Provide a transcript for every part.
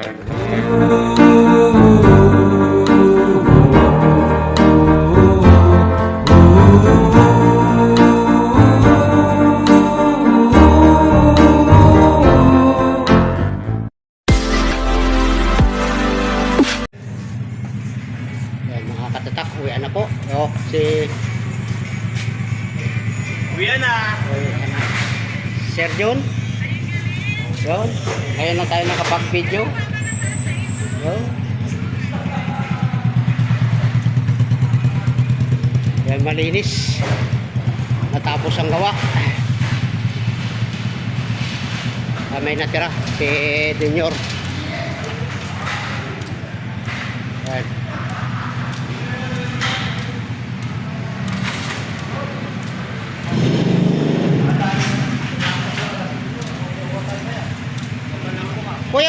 Yan,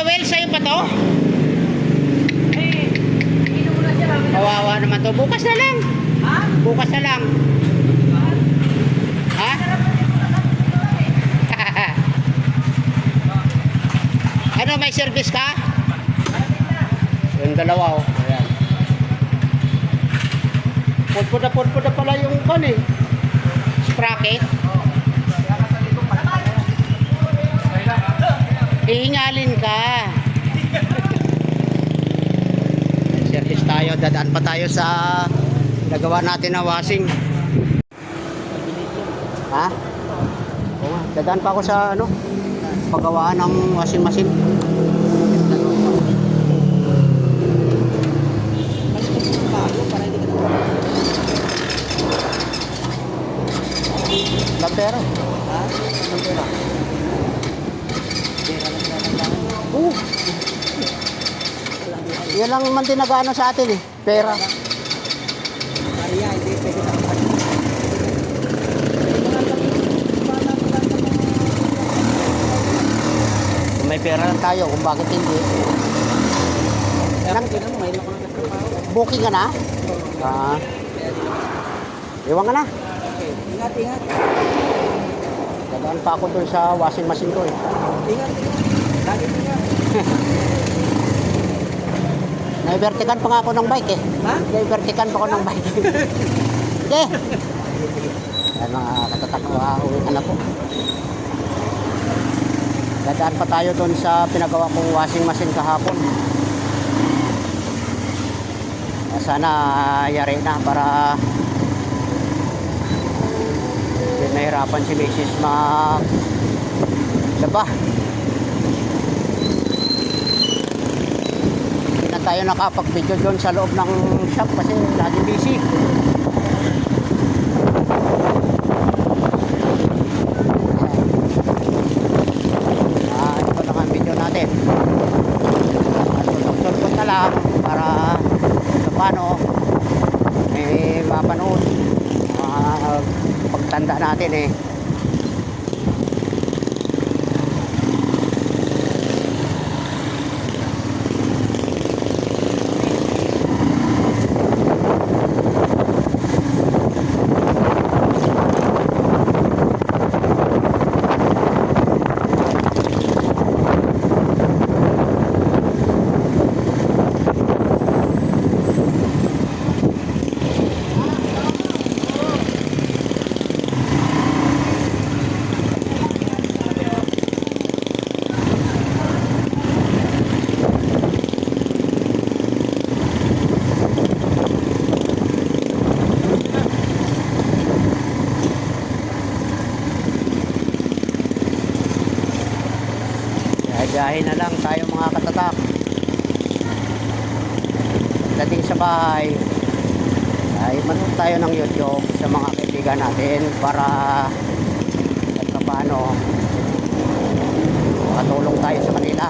Will, sa'yo pa to? Kawawa naman to. Bukas na lang. Bukas na lang. Ha? ano, may service ka? Yung dalawa, oh. Ayan. Pudpud na pala yung kan eh. Sprocket. Ihingalin ka. Service tayo, dadaan pa tayo sa nagawa natin na washing. Ha? Oo dadaan pa ako sa ano, paggawaan ng washing machine. Lang pera. Ha? Lang pera. Oo. Yan lang man din nag-ano sa atin eh. Pera. May pera lang tayo, kung bakit hindi. Nang, booking ka na? Ah. Iwan ka na. Okay. Ingat, ingat. Dadaan pa ako dun sa washing machine ko eh. Ingat, ingat. Lagi ingat. Naivertikan pa nga ako ng bike eh. Ha? Naivertikan pa ako ng bike. Sige. Yan mga katatakwa, uwi ka na po. Dadaan pa tayo dun sa pinagawa kong washing machine kahapon. Ah, Sana yari na para hindi nahirapan si Mrs. mag laba. Hindi na tayo nakapag-video doon sa loob ng shop kasi laging busy. Ah, ito lang ang video natin. Na lang para sa paano may mapanood. Ah, pagtanda natin eh. Gayahin na lang tayo mga katatak. Dating sa bahay, ay manood tayo ng YouTube sa mga kaibigan natin para at paano makatulong tayo sa kanila.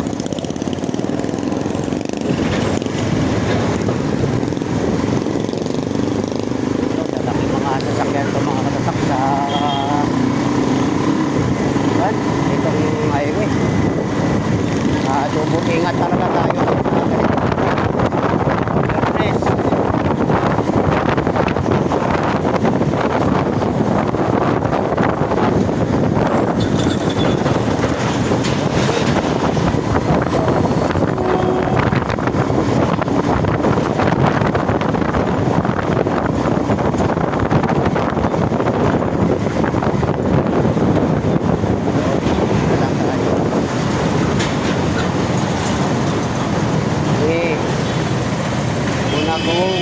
Oh.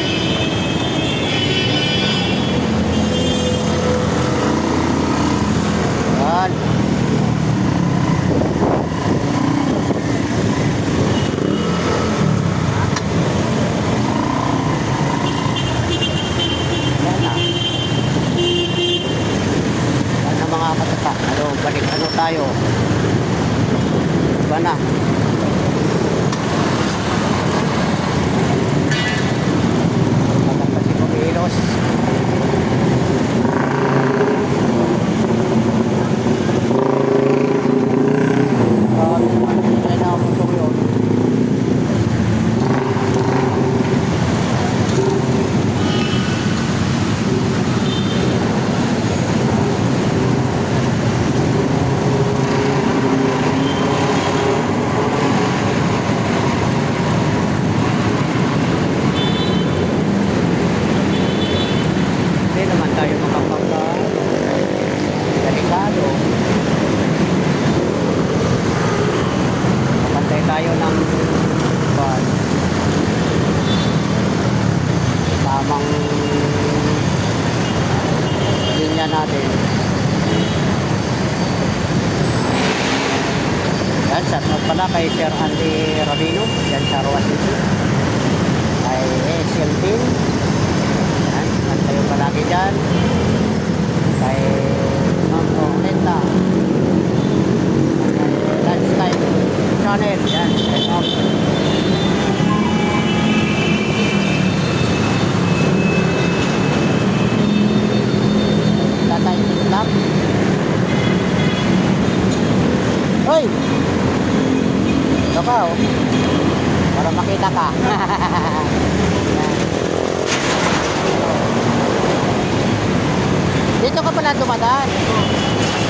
dumadaan.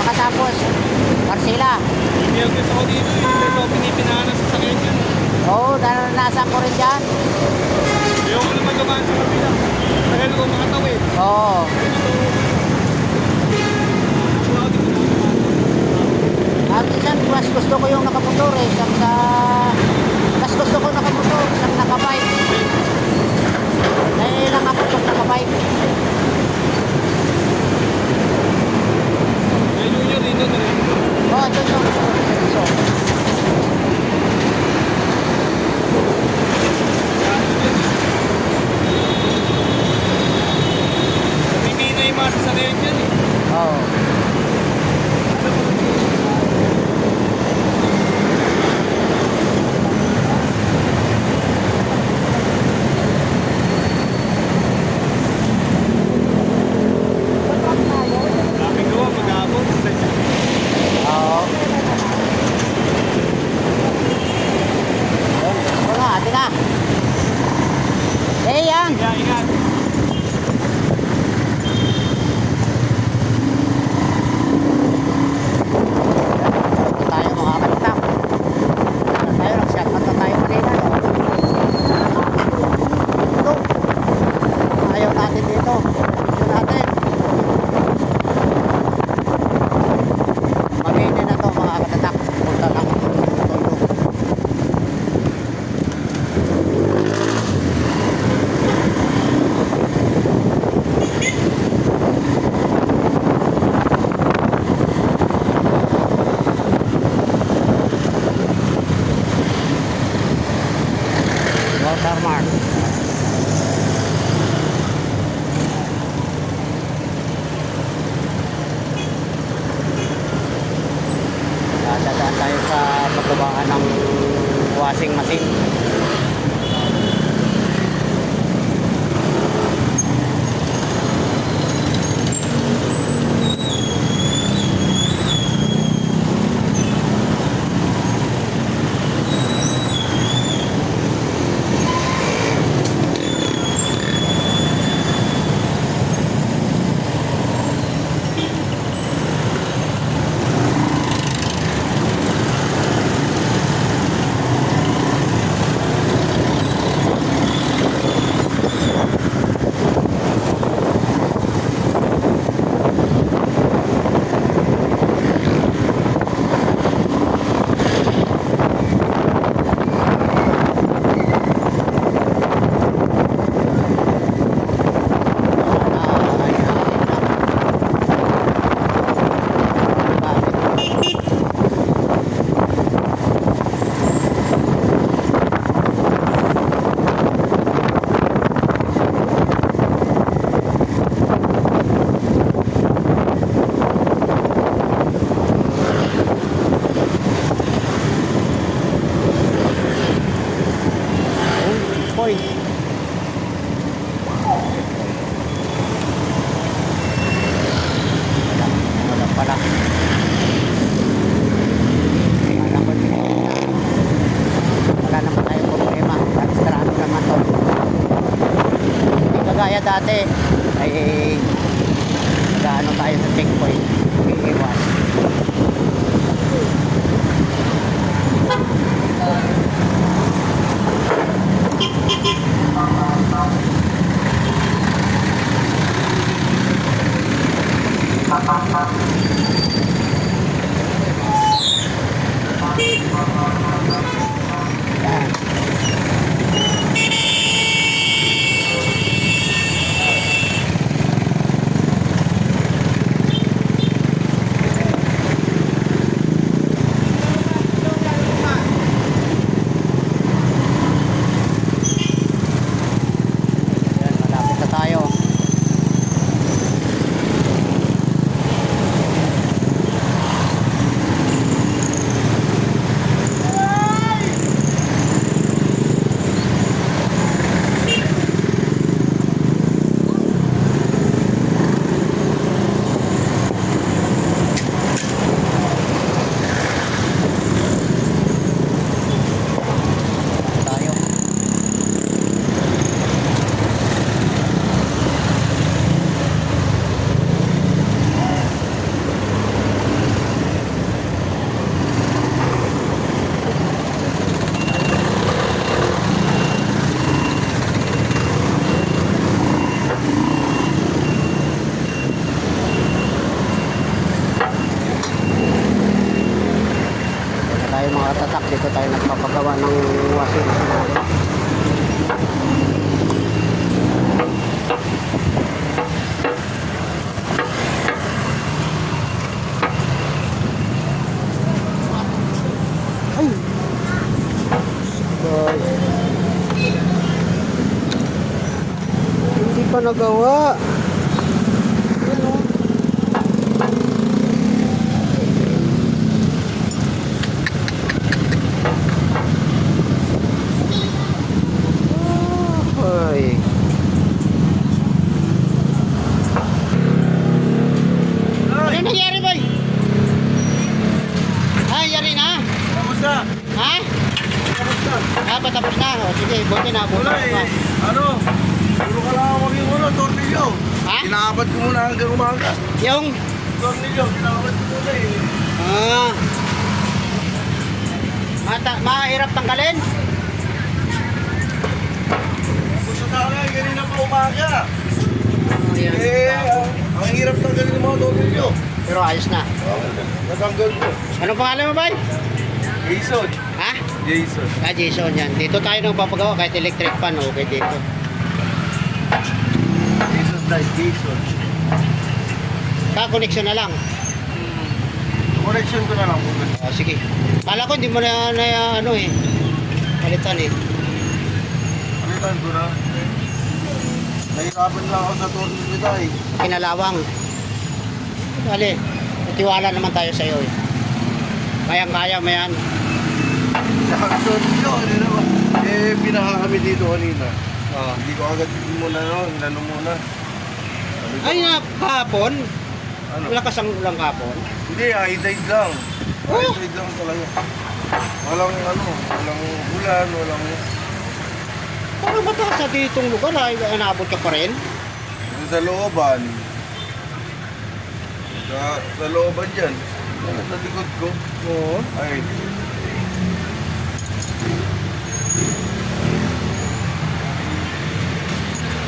Baka tapos, parsela. Hindi ang gusto ko dito, ito pinipinahan ng sasakyan yun. Oo, oh, naranasan ko rin dyan. Ayaw ko naman dumaan sa kapila. Dahil ko makatawid. Eh. Oo. Oh. Ang isan, mas gusto ko yung nakamotor eh. Isang sa... Mas gusto ko nakamotor, isang nakabike. Dahil lang ako itong nakabike. dati. Ay gaano tayo sa checkpoint. Iiwas Yeah. Hindi pa nagawa. Yan o. Ay. Ano nangyari, boy? Ah, yari na. Kamusta? Ha? Kamusta? Ah, patapos na. O, sige, buti na. Buti Wala na. eh. Ano? Puro ka lang ako yung ano, tornilyo. Ha? Kinakapat ko muna hanggang umaga. Yung, Tornilyo, kinakapat ko muna eh. ah, mata, mahirap tanggalin. Gusto sa akin, ganina pa umaga. Ayan. Eh, ah, ang hirap tanggalin ng mga tornilyo. Pero ayos na. Oh, natanggal ko. Ano pangalan mo, boy? Jason. Ha? Jason. Ah, Jason yan. Dito tayo nang papagawa kahit electric fan. Okay dito. Jason type, Jason. Ka-connection na lang. Correction ko na lang po. Ah, sige. Kala ko hindi mo na, na ano eh. Palitan eh. Palitan ko na. Nahirapan lang ako sa tornilyo tayo. Kinalawang. Dali. Tiwala naman tayo sa iyo eh. Kayang-kaya mo yan. Tornilyo, ano naman. Eh, binaha kami dito kanina. Oh. Hindi ko agad muna, no? Inano muna. Sabi ko, Ay, na, kahapon. Ano? Lakas ang ulang kahapon. Hindi, high tide lang. Oh. High tide lang talaga. Walang ano, walang ulan, walang... Parang mataas sa ditong lugar ay inabot ka pa rin. Doon sa looban. Sa, sa looban dyan. Ano, Sa likod ko. Oo. Ay,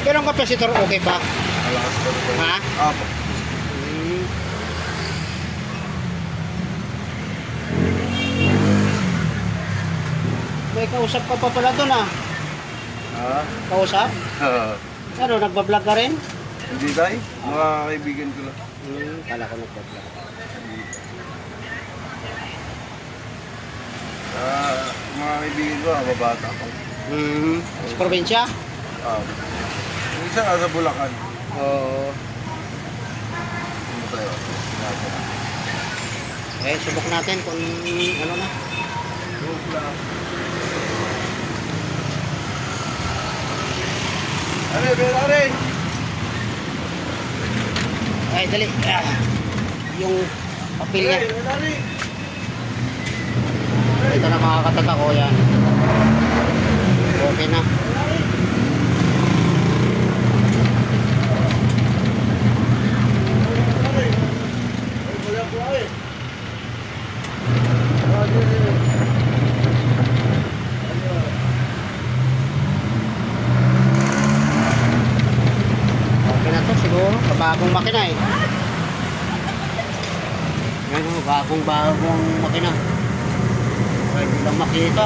Pero ang kapasitor okay pa. malakas rin. Ha? Hmm. May kausap ka pa pala doon ah. Ha? Kausap? Ano, nagbablog ka rin? Hindi tayo? Mga kaibigan ko lang. Hmm, kala ko nagbablog. Ah, mga kaibigan ko, mababata ko. Hmm. Sa probinsya? Ah. Isa nasa Bulacan. Oo. Ano tayo? Nasa. Eh, subok natin kung ano na. Are, pero are! Ay, dali. Ah. Yung papel niya. Ito na makakatata ko yan. Okay na. Okay na to siguro. Bagong makina eh. Yan o, bagong bagong makina. Pwede lang makita.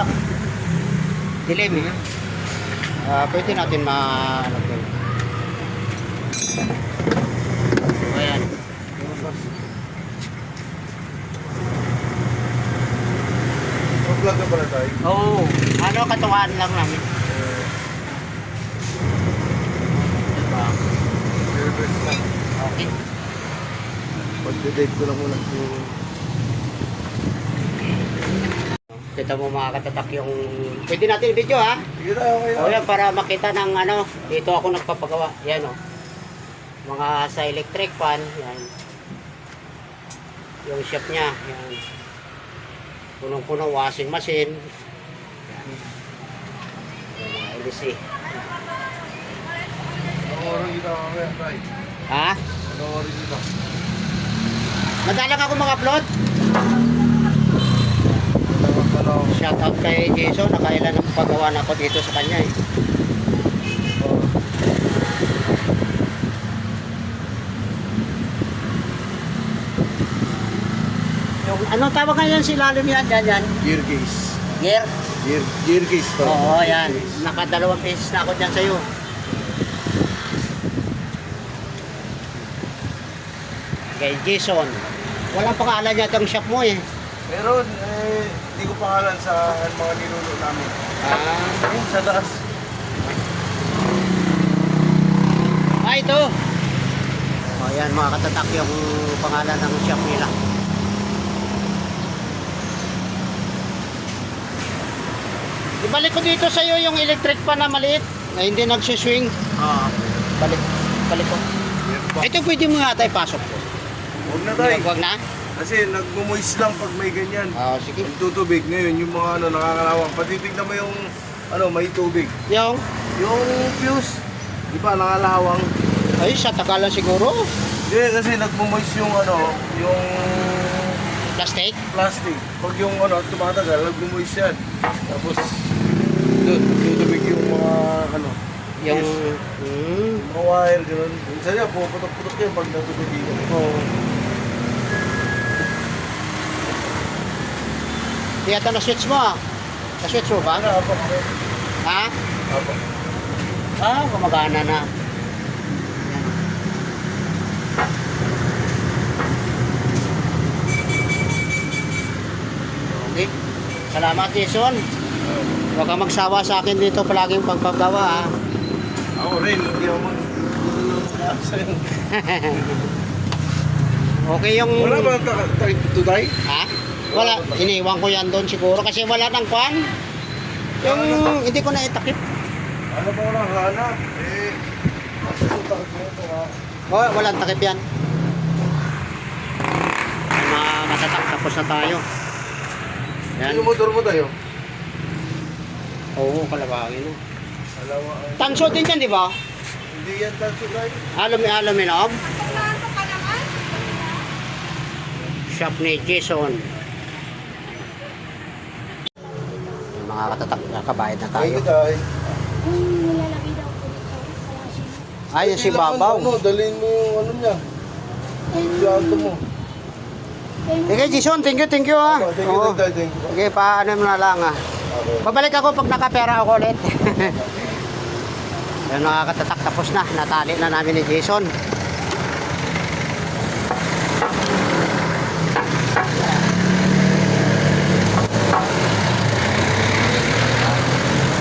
Dilim eh. Ah, pwede natin ma... Ano. Ayan. Mag-vlog ka pala tayo. Oo. ano, katuwaan lang namin. Diba? Service na. Okay. Pag-date ko lang muna. Kita mo mga katatak yung... Pwede natin i-video ha? Sige tayo kayo. O yan, para makita ng ano, dito ako nagpapagawa. Yan o. Mga sa electric fan, yan. Yung shop niya, yan. Punong-puno washing machine. Yan. Yung mga LC. Ano oras kita mamaya tayo? Ha? Kita? Madalang ako mag-upload. Shout out kay Jason, nakailan ang paggawa na ako dito sa kanya eh. Yung, anong tawag nga yan si Lalim yan? Yan, yan. Gear case. Gear? Gear, gear case to. Oo, yan. Nakadalawang beses na ako dyan sa'yo. Kay Jason. Walang pangalan niya itong shop mo eh. Meron, eh, hindi ko pangalan sa mga nilulo namin. Ah, Ayun, sa taas. ah ito. O yan, mga katatak yung pangalan ng shop nila. Ibalik ko dito sa'yo yung electric pa na maliit na hindi nagsiswing. Ah, Balik, balik ko. Ito pwede mo nga tayo pasok ko. Huwag na tayo. Huwag na? Kasi nagmumoist lang pag may ganyan. Oo, sige. Yung tutubig ngayon, yung mga ano, nakakalawang. Patitignan mo yung ano, may tubig. Yung, Yung fuse, di ba, nakalawang. ay, sa tagalan siguro. Hindi, kasi nagmumoist yung ano, yung Plastic. plastic. Pag yung ano, tumatagal, nagmumoist yan. Tapos, tutubig yung mga ano, Yung, Yes. hmm. mga wire, gano'n. Minsan yan, puputok-putok yan pag natubig dito. Oh. Yata na switch mo ah. Na switch mo ba? Apa, Ha? apa. Ah, gumagana na. Okay. Salamat, Jason. Huwag kang magsawa sa akin dito palaging pagpagawa ah. Ako rin, hindi ako mag... Okay yung... Wala ba ta- today? Ha? Wala. Iniwan ko yan doon siguro kasi wala nang kwan. Yung hindi ko na itakip. Ano ba wala hana? Eh. Oh, walang takip yan. Mga matatak, tapos na tayo. Yan. Ano motor mo tayo? Oo, kalabangin. ay- Tanso din yan, di ba? Hindi yan today. Alumi, aluminum. Shop ni Jason. Yung mga katatak, kabayad na tayo. Nilalagay daw po dito, kaya siya. Ay, si Babaw. Ano, dalhin mo yung ano niya. Yung auto mo. Sige, Jason, thank you, thank you ah. Thank you, Oo. thank you, thank you. Sige, paano mo na lang ah. Okay. Babalik ako pag nakapera ako ulit. Yan nakakatatak tapos na. Natali na namin ni Jason.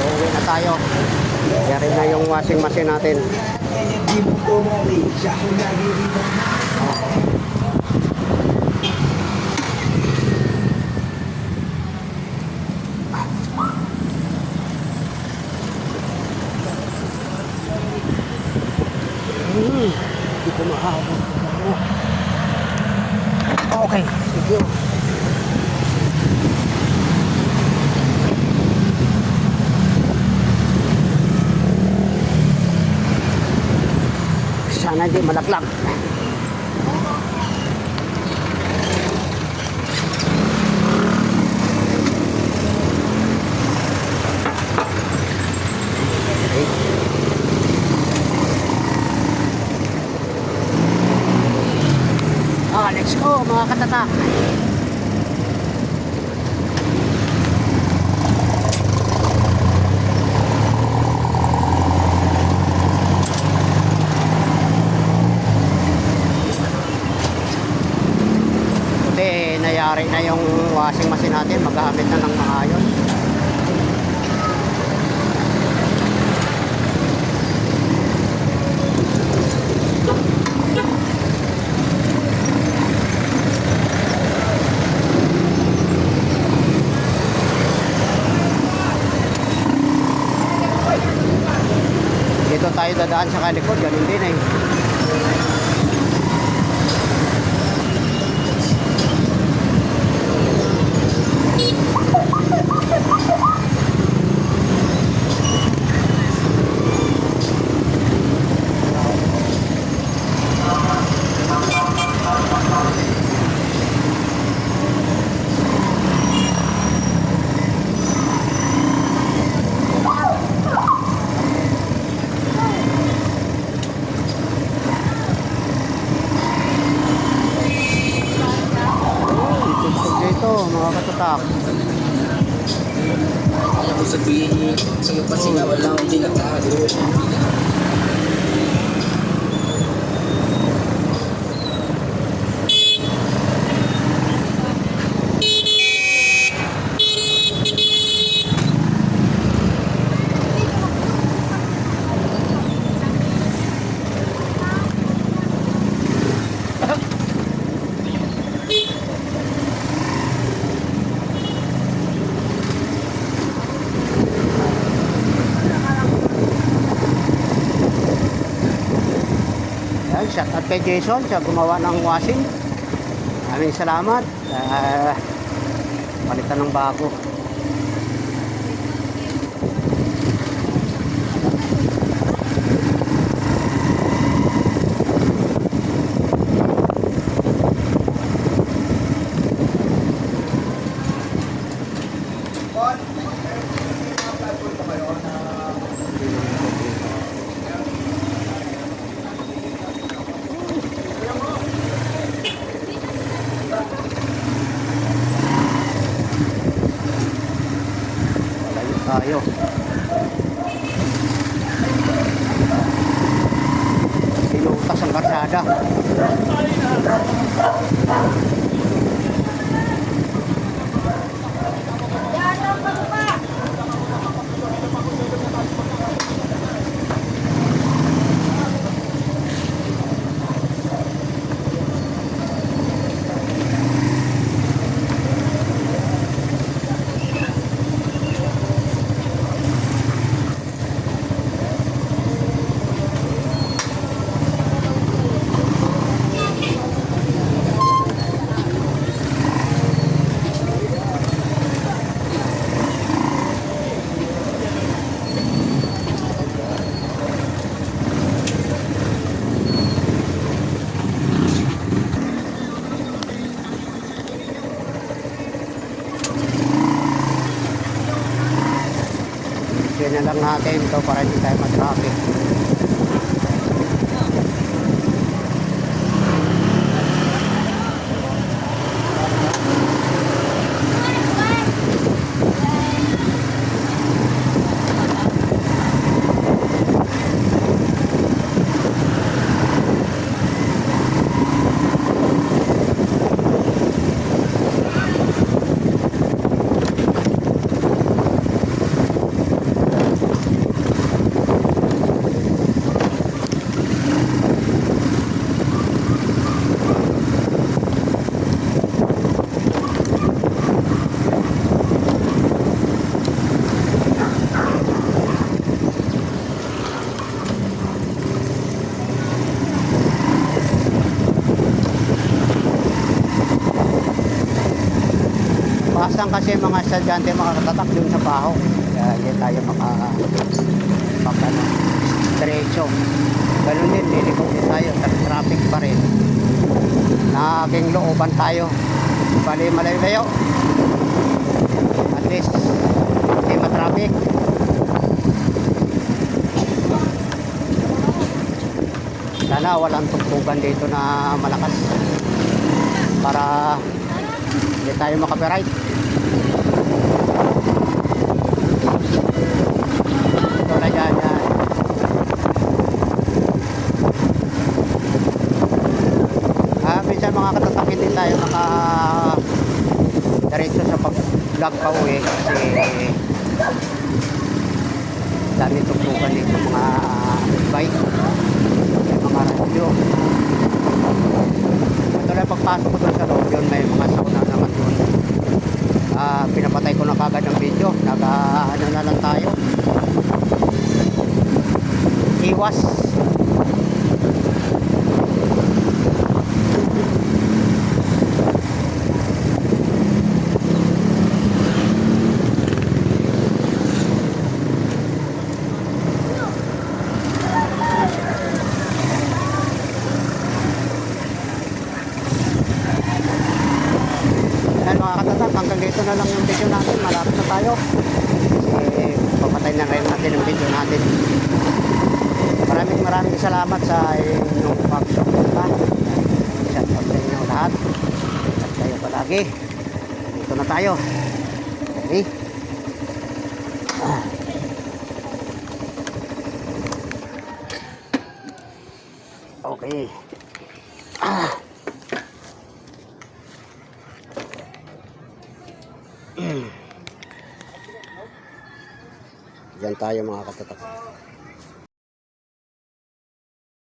Uuwi na tayo. Yari na yung washing machine natin. Sana hindi malaklag. Ah, let's go mga katatak. Buti nayari na yung machine natin, magamit na ng maayos. Dito tayo dadaan sa kalikod, ganun din eh. Kay Jason sa gumawa ng washing. Maraming salamat. Uh, palitan ng bago. Malayo tayo. Pinutas ang karsada. Yan na lang natin ito para hindi tayo matraffic. Kasi mga estudyante makakatatak dun sa baho. Kaya hindi tayo maka maka diretso. Ganun din, lilikot din tayo. Tra- Traffic pa rin. Naging looban tayo. Bali malayo-layo. At least, hindi matraffic. Sana walang tugtugan dito na malakas. Para hindi tayo makapiright. Ito na dyan yan. Ah, minsan mga katatakin din tayo maka diretso sa pag-vlog pa uwi kasi dami tugtugan dito mga bike mga radyo. Ito na pagpasok ko doon sa loob yun may mga sauna naman doon Ah, pinapatay ko na kagad ng video ano na lang tayo. Iwas Okay. Dito na tayo. Okay. Okay. Ah. Diyan tayo mga katatak.